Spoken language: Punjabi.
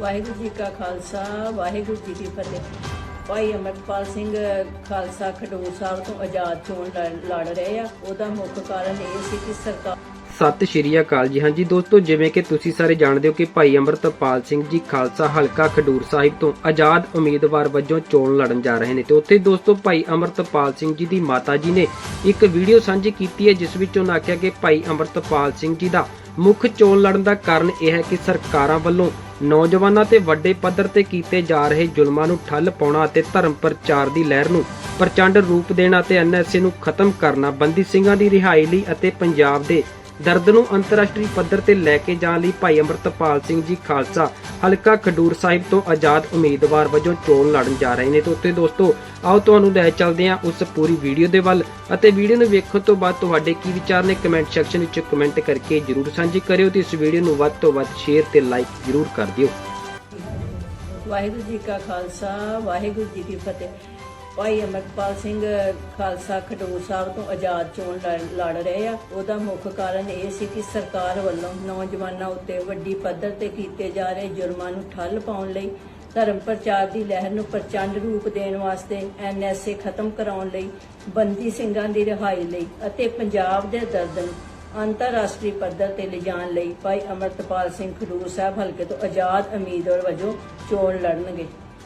ਵਾਹਿਗੁਰੂ ਜੀ ਕਾ ਖਾਲਸਾ, ਵਾਹਿਗੁਰੂ ਜੀ ਕੀ ਫਤਿਹ। ਭਾਈ ਅਮਰਪਾਲ ਸਿੰਘ ਖਾਲਸਾ ਖਡੂਰ ਸਾਹਿਬ ਤੋਂ ਆਜ਼ਾਦ ਚੋਣ ਲੜ- ਰਹੇ ਆ। ਉਹਦਾ ਮੁੱਖ ਕਾਰਨ ਇਹ ਸੀ ਕਿ ਸਰਕਾਰ ਸਤਿ ਸ਼੍ਰੀ ਅਕਾਲ ਜੀ। ਹਾਂਜੀ ਦੋਸਤੋ, ਜਿਵੇਂ ਕਿ ਤੁਸੀਂ ਸਾਰੇ ਜਾਣਦੇ ਹੋ ਕਿ ਭਾਈ ਅੰਮ੍ਰਿਤਪਾਲ ਸਿੰਘ ਜੀ ਖਾਲਸਾ ਹਲਕਾ ਖਡੂਰ ਸਾਹਿਬ ਤੋਂ ਆਜ਼ਾਦ ਉਮੀਦਵਾਰ ਵਜੋਂ ਚੋਣ ਲੜਨ ਜਾ ਰਹੇ ਨੇ ਤੇ ਉੱਥੇ ਦੋਸਤੋ ਭਾਈ ਅੰਮ੍ਰਿਤਪਾਲ ਸਿੰਘ ਜੀ ਦੀ ਮਾਤਾ ਜੀ ਨੇ ਇੱਕ ਵੀਡੀਓ ਸਾਂਝੀ ਕੀਤੀ ਹੈ, ਜਿਸ ਵਿੱਚ ਉਹਨਾਂ ਆਖਿਆ ਕਿ ਭਾਈ ਅੰਮ੍ਰਿਤਪਾਲ ਸਿੰਘ ਜੀ ਦਾ ਮੁੱਖ ਚੋਣ ਲੜਨ ਦਾ ਕਾਰਨ ਇਹ ਹੈ ਕਿ ਸਰਕਾਰਾਂ ਵੱਲੋਂ ਨੌਜਵਾਨਾਂ ਤੇ ਵੱਡੇ ਪੱਧਰ ਤੇ ਕੀਤੇ ਜਾ ਰਹੇ ਜ਼ੁਲਮਾਂ ਨੂੰ ਠੱਲ ਪਾਉਣਾ ਅਤੇ ਧਰਮ ਪ੍ਰਚਾਰ ਦੀ ਲਹਿਰ ਨੂੰ ਪ੍ਰਚੰਡ ਰੂਪ ਦੇਣਾ ਤੇ ਐਨਐਸਏ ਨੂੰ ਖਤਮ ਕਰਨਾ, ਬੰਦੀ ਸਿੰਘਾਂ ਦੀ ਰਿਹਾਈ ਲਈ ਅਤੇ ਪੰਜਾਬ ਦੇ ਦਰਦ ਨੂੰ ਅੰਤਰਰਾਸ਼ਟਰੀ ਪੱਧਰ ਤੇ ਲੈ ਕੇ ਜਾਣ ਲਈ ਭਾਈ ਅੰਮ੍ਰਿਤਪਾਲ ਸਿੰਘ ਜੀ ਖਾਲਸਾ ਹਲਕਾ ਖਡੂਰ ਸਾਹਿਬ ਤੋਂ ਆਜ਼ਾਦ ਉਮੀਦਵਾਰ ਵਜੋਂ ਚੋਣ ਲੜਨ ਜਾ ਰਹੇ ਨੇ ਤੇ ਉੱਥੇ ਦੋਸਤੋ, ਆਓ ਤੁਹਾਨੂੰ ਲੈ ਚੱਲਦੇ ਹਾਂ ਉਸ ਪੂਰੀ ਵੀਡੀਓ ਦੇ ਵੱਲ ਅਤੇ ਵੀਡੀਓ ਨੂੰ ਵੇਖਣ ਤੋਂ ਬਾਅਦ ਤੁਹਾਡੇ ਕੀ ਵਿਚਾਰ ਨੇ ਕਮੈਂਟ ਸੈਕਸ਼ਨ ਵਿੱਚ ਕਮੈਂਟ ਕਰਕੇ ਜਰੂਰ ਸਾਂਝੀ ਕਰਿਓ ਤੇ ਇਸ ਵੀਡੀਓ ਨੂੰ ਵੱਧ ਤੋਂ ਵੱਧ ਸ਼ੇਅਰ ਤੇ ਲਾਈਕ ਜਰੂਰ ਕਰ ਦਿਓ। ਵਾਹਿਗੁਰੂ ਜੀ ਕਾ ਖਾਲਸਾ, ਵਾਹਿਗੁਰੂ ਜੀ ਕੀ ਫਤਿਹ। ਭਾਈ ਅਮਰਪਾਲ ਸਿੰਘ ਖਾਲਸਾ ਖਡੂਰ ਸਾਹਿਬ ਤੋਂ ਆਜ਼ਾਦ ਚੋਣ ਲੜ- ਲੜ ਰਹੇ ਆ। ਉਹਦਾ ਮੁੱਖ ਕਾਰਨ ਇਹ ਸੀ ਕਿ ਸਰਕਾਰ ਵੱਲੋਂ ਨੌਜਵਾਨਾਂ ਉੱਤੇ ਵੱਡੀ ਪੱਧਰ ਤੇ ਕੀਤੇ ਜਾ ਰਹੇ ਜੁਰਮਾਂ ਨੂੰ ਠੱਲ ਪਾਉਣ ਲਈ, ਧਰਮ ਪ੍ਰਚਾਰ ਦੀ ਲਹਿਰ ਨੂੰ ਪ੍ਰਚੰਡ ਰੂਪ ਦੇਣ ਵਾਸਤੇ ਐਨਐਸਏ ਖਤਮ ਕਰਾਉਣ ਲਈ, ਬੰਦੀ ਸਿੰਘਾਂ ਦੀ ਰਿਹਾਈ ਲਈ ਅਤੇ ਪੰਜਾਬ ਦੇ ਦਰਦ ਨੂੰ ਅੰਤਰਰਾਸ਼ਟਰੀ ਪੱਧਰ ਤੇ ਲਿਜਾਣ ਲਈ ਭਾਈ ਅਮਰਤਪਾਲ ਸਿੰਘ ਖਡੂਰ ਸਾਹਿਬ ਹਲਕੇ ਤੋਂ ਆਜ਼ਾਦ ਉਮੀਦਵਾਰ ਵਜੋਂ ਚੋਣ ਲੜਨਗੇ।